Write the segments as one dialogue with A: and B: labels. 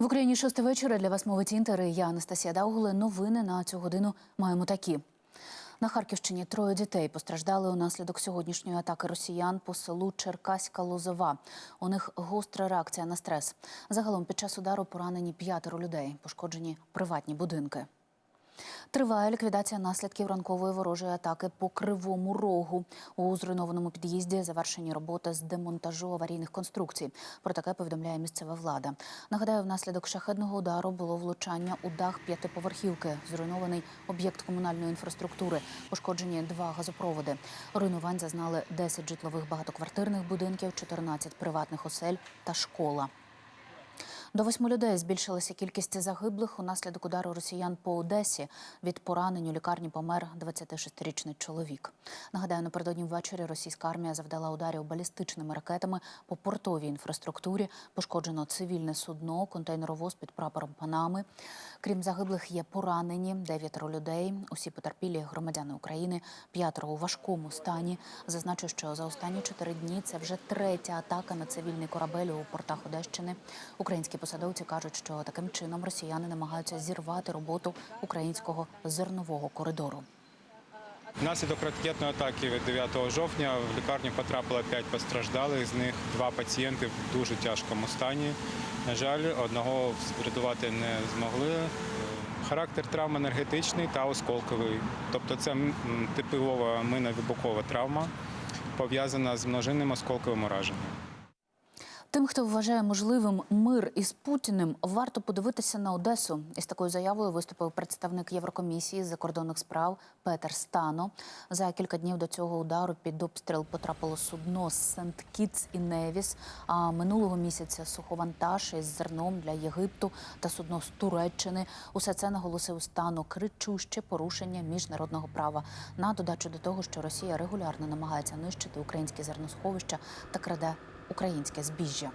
A: В Україні шосте вечора для вас мовить інтер. Я Анастасія Даугуле. Новини на цю годину маємо такі. На Харківщині троє дітей постраждали унаслідок сьогоднішньої атаки росіян по селу Черкаська Лозова. У них гостра реакція на стрес. Загалом під час удару поранені п'ятеро людей, пошкоджені приватні будинки. Триває ліквідація наслідків ранкової ворожої атаки по кривому рогу. У зруйнованому під'їзді завершені роботи з демонтажу аварійних конструкцій. Про таке повідомляє місцева влада. Нагадаю, внаслідок шахедного удару було влучання у дах п'ятиповерхівки. Зруйнований об'єкт комунальної інфраструктури. Пошкоджені два газопроводи. Руйнувань зазнали 10 житлових багатоквартирних будинків, 14 приватних осель та школа. До восьми людей збільшилася кількість загиблих унаслідок удару росіян по Одесі. Від поранень у лікарні помер 26-річний чоловік. Нагадаю, напередодні ввечері російська армія завдала ударів балістичними ракетами по портовій інфраструктурі. Пошкоджено цивільне судно, контейнеровоз під прапором Панами. Крім загиблих, є поранені дев'ятеро людей. Усі потерпілі громадяни України, п'ятеро у важкому стані. Зазначу, що за останні чотири дні це вже третя атака на цивільний корабель у портах Одещини. Українські посадовці кажуть, що таким чином росіяни намагаються зірвати роботу українського зернового коридору.
B: Внаслідок ракетної атаки від 9 жовтня в лікарню потрапило 5 постраждалих, з них два пацієнти в дуже тяжкому стані. На жаль, одного врятувати не змогли. Характер травм енергетичний та осколковий. Тобто це типова минно-вибухова травма, пов'язана з множинним осколковим ураженням.
A: Тим, хто вважає можливим мир із Путіним, варто подивитися на Одесу. Із такою заявою виступив представник Єврокомісії з закордонних справ Петер Стано. За кілька днів до цього удару під обстріл потрапило судно Сент Кітс і Невіс. А минулого місяця суховантаж із зерном для Єгипту та судно з Туреччини. Усе це наголосив Стано кричуще порушення міжнародного права. На додачу до того, що Росія регулярно намагається нищити українські зерносховища та краде українське збіжжя.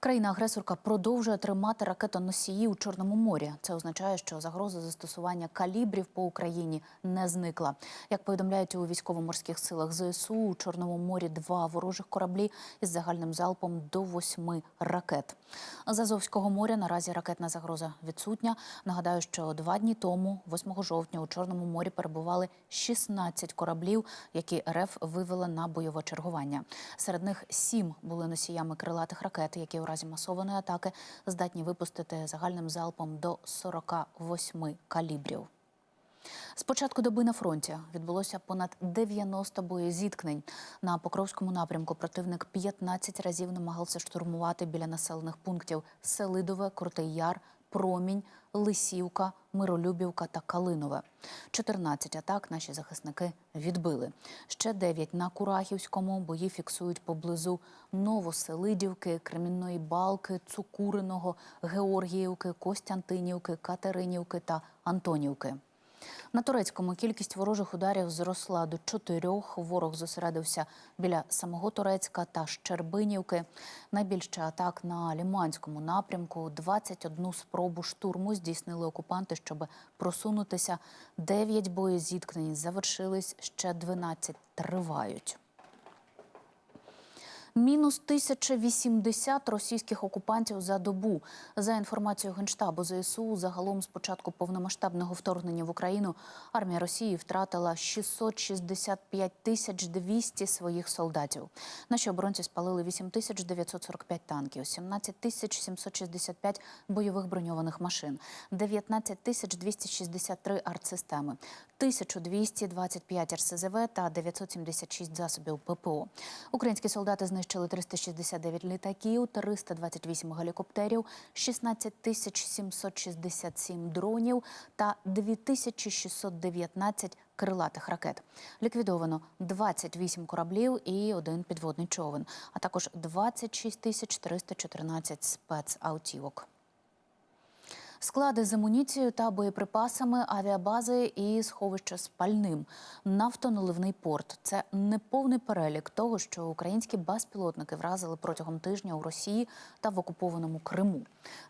A: Країна-агресорка продовжує тримати ракетоносії у Чорному морі. Це означає, що загроза застосування калібрів по Україні не зникла. Як повідомляють у військово-морських силах ЗСУ, у Чорному морі два ворожих кораблі із загальним залпом до восьми ракет. З Азовського моря наразі ракетна загроза відсутня. Нагадаю, що два дні тому, 8 жовтня, у Чорному морі перебували 16 кораблів, які РФ вивела на бойове чергування. Серед них сім були носіями крилатих ракет, які разі масованої атаки здатні випустити загальним залпом до 48 калібрів. З початку доби на фронті відбулося понад 90 боєзіткнень. На Покровському напрямку противник 15 разів намагався штурмувати біля населених пунктів Селидове, Крутий Яр, Промінь, Лисівка, Миролюбівка та Калинове. 14 атак наші захисники відбили. Ще 9 на Курахівському. Бої фіксують поблизу Новоселидівки, Кремінної Балки, Цукуриного, Георгіївки, Костянтинівки, Катеринівки та Антонівки. На турецькому кількість ворожих ударів зросла до чотирьох. Ворог зосередився біля самого Турецька та Щербинівки. Найбільше атак на Ліманському напрямку. 21 спробу штурму здійснили окупанти, щоб просунутися. Дев'ять боєзіткнень завершились, ще 12 тривають. Мінус 1080 російських окупантів за добу. За інформацією Генштабу ЗСУ, загалом з початку повномасштабного вторгнення в Україну армія Росії втратила 665 тисяч 200 своїх солдатів. Наші оборонці спалили 8945 танків, 17 тисяч 765 бойових броньованих машин, 19 тисяч 263 артсистеми, 1225 РСЗВ та 976 засобів ППО. Українські солдати знищили 369 літаків, 328 гелікоптерів, 16 тисяч 767 дронів та 2619 крилатих ракет. Ліквідовано 28 кораблів і один підводний човен, а також 26 тисяч 314 спецавтівок. Склади з амуніцією та боєприпасами, авіабази і сховища з пальним, нафтоналивний порт це неповний перелік того, що українські безпілотники вразили протягом тижня у Росії та в окупованому Криму.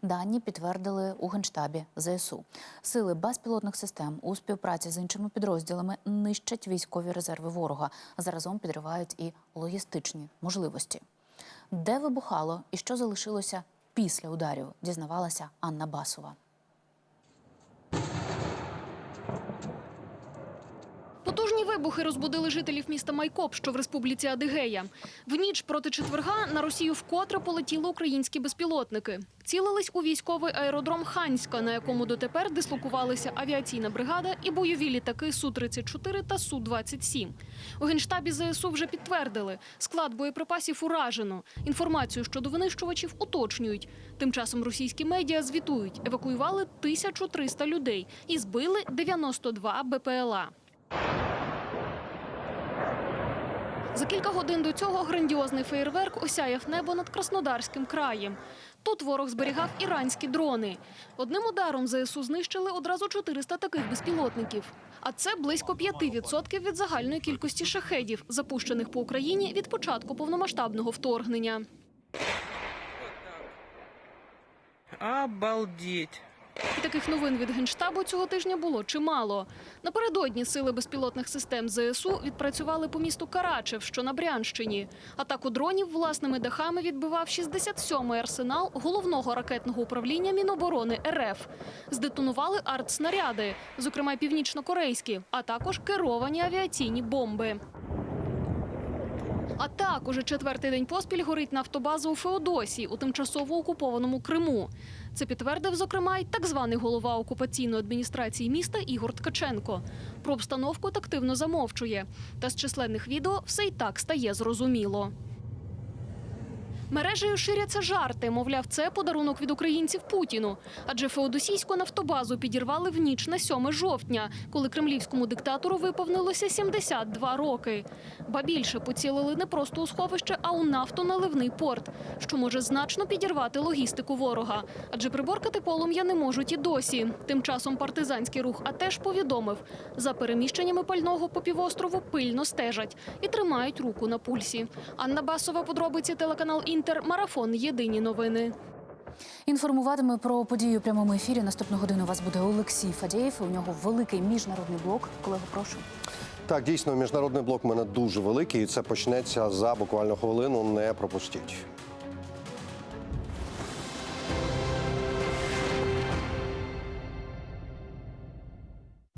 A: Дані підтвердили у генштабі ЗСУ. Сили безпілотних систем у співпраці з іншими підрозділами нищать військові резерви ворога. Заразом підривають і логістичні можливості. Де вибухало і що залишилося після ударів, дізнавалася Анна Басова.
C: Вибухи розбудили жителів міста Майкоп, що в республіці Адигея. В ніч проти четверга на Росію вкотре полетіли українські безпілотники. Цілились у військовий аеродром Ханська, на якому дотепер дислокувалися авіаційна бригада і бойові літаки Су-34 та Су-27. У генштабі ЗСУ вже підтвердили, склад боєприпасів уражено. Інформацію щодо винищувачів уточнюють. Тим часом російські медіа звітують, евакуювали 1300 людей і збили 92 БПЛА. За кілька годин до цього грандіозний феєрверк осяяв небо над Краснодарським краєм. Тут ворог зберігав іранські дрони. Одним ударом ЗСУ знищили одразу 400 таких безпілотників. А це близько 5% від загальної кількості шахедів, запущених по Україні від початку повномасштабного вторгнення.
D: Обалдеть.
C: І таких новин від генштабу цього тижня було чимало. Напередодні сили безпілотних систем ЗСУ відпрацювали по місту Карачев, що на Брянщині. Атаку дронів власними дахами відбивав 67-й арсенал головного ракетного управління Міноборони РФ. Здетонували артснаряди, зокрема північно-корейські, а також керовані авіаційні бомби. А так, уже четвертий день поспіль горить нафтобаза у Феодосії у тимчасово окупованому Криму. Це підтвердив, зокрема, й так званий голова окупаційної адміністрації міста Ігор Ткаченко. Про обстановку тактивно замовчує. Та з численних відео все й так стає зрозуміло. Мережею ширяться жарти. Мовляв, це подарунок від українців Путіну. Адже феодосійську нафтобазу підірвали в ніч на 7 жовтня, коли кремлівському диктатору виповнилося 72 роки. Ба більше поцілили не просто у сховище, а у нафтоналивний порт, що може значно підірвати логістику ворога. Адже приборкати полум'я не можуть і досі. Тим часом партизанський рух АТЕШ повідомив, за переміщеннями пального по півострову пильно стежать і тримають руку на пульсі. Анна Басова, подробиці телеканал Інтер, марафон. Єдині новини.
A: Інформуватиме про подію у прямому ефірі. Наступну годину у вас буде Олексій Фадєєв. У нього великий міжнародний блок. Колего, прошу.
E: Так, дійсно, міжнародний блок в мене дуже великий, і це почнеться за буквально хвилину. Не пропустіть.